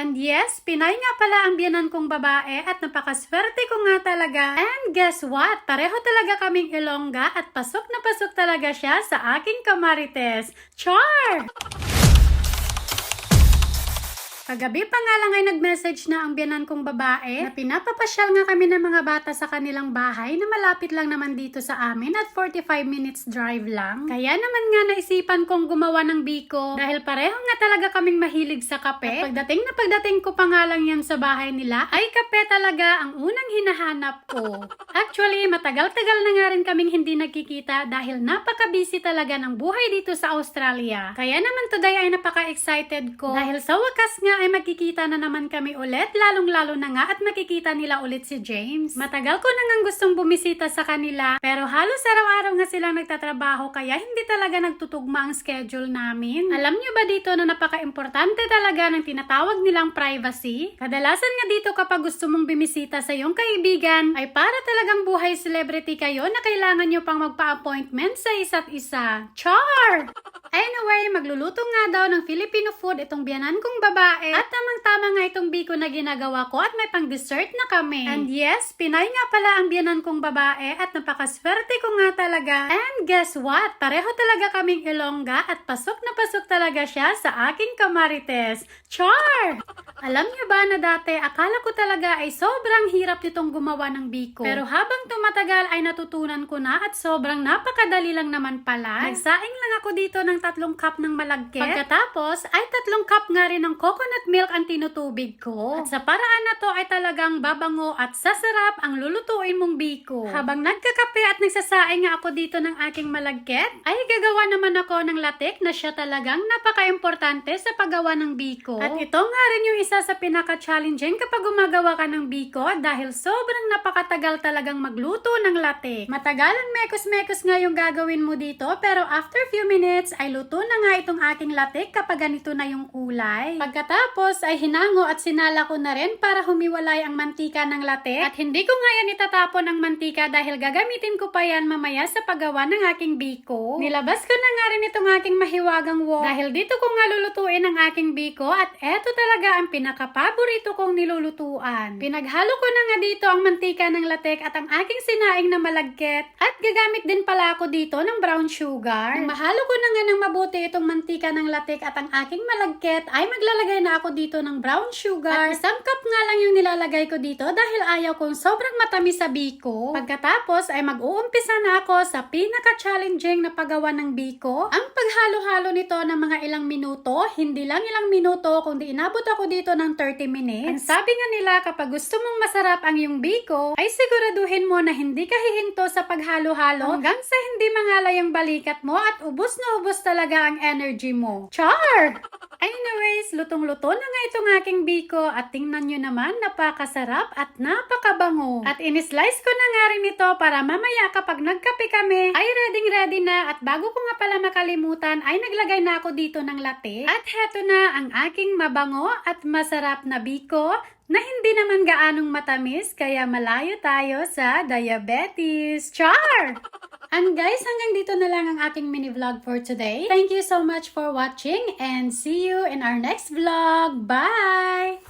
And yes, Pinay nga pala ang biyanan kong babae at napakaswerte ko nga talaga. And guess what? Pareho talaga kaming ilongga at pasok na pasok talaga siya sa aking kamarites. Char! Kagabi pa nga lang ay nag-message na ang biyanan kong babae na pinapapasyal nga kami ng mga bata sa kanilang bahay na malapit lang naman dito sa amin at 45 minutes drive lang. Kaya naman nga naisipan kong gumawa ng biko dahil pareho nga talaga kaming mahilig sa kape. At pagdating na pagdating ko pa nga lang yan sa bahay nila ay kape talaga ang unang hinahanap ko. Actually, matagal-tagal na nga rin kaming hindi nagkikita dahil napaka-busy talaga ng buhay dito sa Australia. Kaya naman today ay napaka-excited ko dahil sa wakas nga ay magkikita na naman kami ulit, lalong-lalo na nga at makikita nila ulit si James. Matagal ko na nga gustong bumisita sa kanila, pero halos araw-araw nga silang nagtatrabaho kaya hindi talaga nagtutugma ang schedule namin. Alam nyo ba dito na napaka-importante talaga ng tinatawag nilang privacy? Kadalasan nga dito kapag gusto mong bumisita sa iyong kaibigan, ay para talagang buhay celebrity kayo na kailangan nyo pang magpa-appointment sa isa't isa. Char! Magluluto nga daw ng Filipino food itong biyanan kong babae at tamang-tama nga itong biko na ginagawa ko at may pang-dessert na kami. And yes, Pinay nga pala ang biyanan kong babae at napakaswerte ko nga talaga. And guess what? Pareho talaga kaming ilongga at pasok na pasok talaga siya sa aking kamarites. Char! Alam niyo ba na dati, akala ko talaga ay sobrang hirap nitong gumawa ng biko. Pero habang tumatagal ay natutunan ko na at sobrang napakadali lang naman pala. Nagsaing lang ako dito ng tatlong cup ng malagkit. Pagkatapos ay tatlong cup nga rin ng coconut milk ang tinutubig ko. At sa paraan na to ay talagang babango at sasarap ang lulutuin mong biko. Habang nagkakape at nagsasaing nga ako dito ng aking malagkit, ay gagawa naman ako ng latik na siya talagang napaka-importante sa paggawa ng biko. At ito nga rin yung isa sa pinaka-challenging kapag gumagawa ka ng biko dahil sobrang napakatagal talagang magluto ng latik. Matagalan mekos-mekos nga yung gagawin mo dito pero after few minutes ay luto na nga itong aking latik kapag ganito na yung kulay. Pagkatapos ay hinango at sinala ko na rin para humiwalay ang mantika ng latik at hindi ko nga yan itatapon ang mantika dahil gagamitin ko pa yan mamaya sa paggawa ng aking biko. Nilabas ko na nga rin itong aking mahiwagang wok dahil dito ko nga lulutuin ang aking biko at eto talaga ang pinakapaborito kong nilulutuan. Pinaghalo ko na nga dito ang mantika ng latek at ang aking sinaing na malagkit at gagamit din pala ako dito ng brown sugar. Mahalo ko na nga ng mabuti itong mantika ng latek at ang aking malagkit ay maglalagay na ako dito ng brown sugar. At isang cup nga lang yung nilalagay ko dito dahil ayaw kong sobrang matamis sa biko. Pagkatapos ay mag-uumpisa na ako sa pinaka-challenging na paggawa ng biko. Ang paghalo-halo nito ng mga ilang minuto, hindi lang ilang minuto kundi inabot ako dito ng 30 minutes. Ang sabi nga nila kapag gusto mong masarap ang iyong biko, ay siguraduhin mo na hindi ka hihinto sa paghalo-halo hanggang sa hindi mangalay ang balikat mo at ubos na ubos talaga ang energy mo. Char! Anyways, lutong-luto na nga itong aking biko at tingnan nyo naman, napakasarap at napakabango. At in-slice ko na nga rin ito para mamaya kapag nagkape kami, ay ready-ready na at bago ko nga pala makalimutan ay naglagay na ako dito ng latte. At heto na ang aking mabango at masarap na biko na hindi naman gaanong matamis kaya malayo tayo sa diabetes. Char! And guys, hanggang dito na lang ang aking mini vlog for today. Thank you so much for watching and see you in our next vlog. Bye!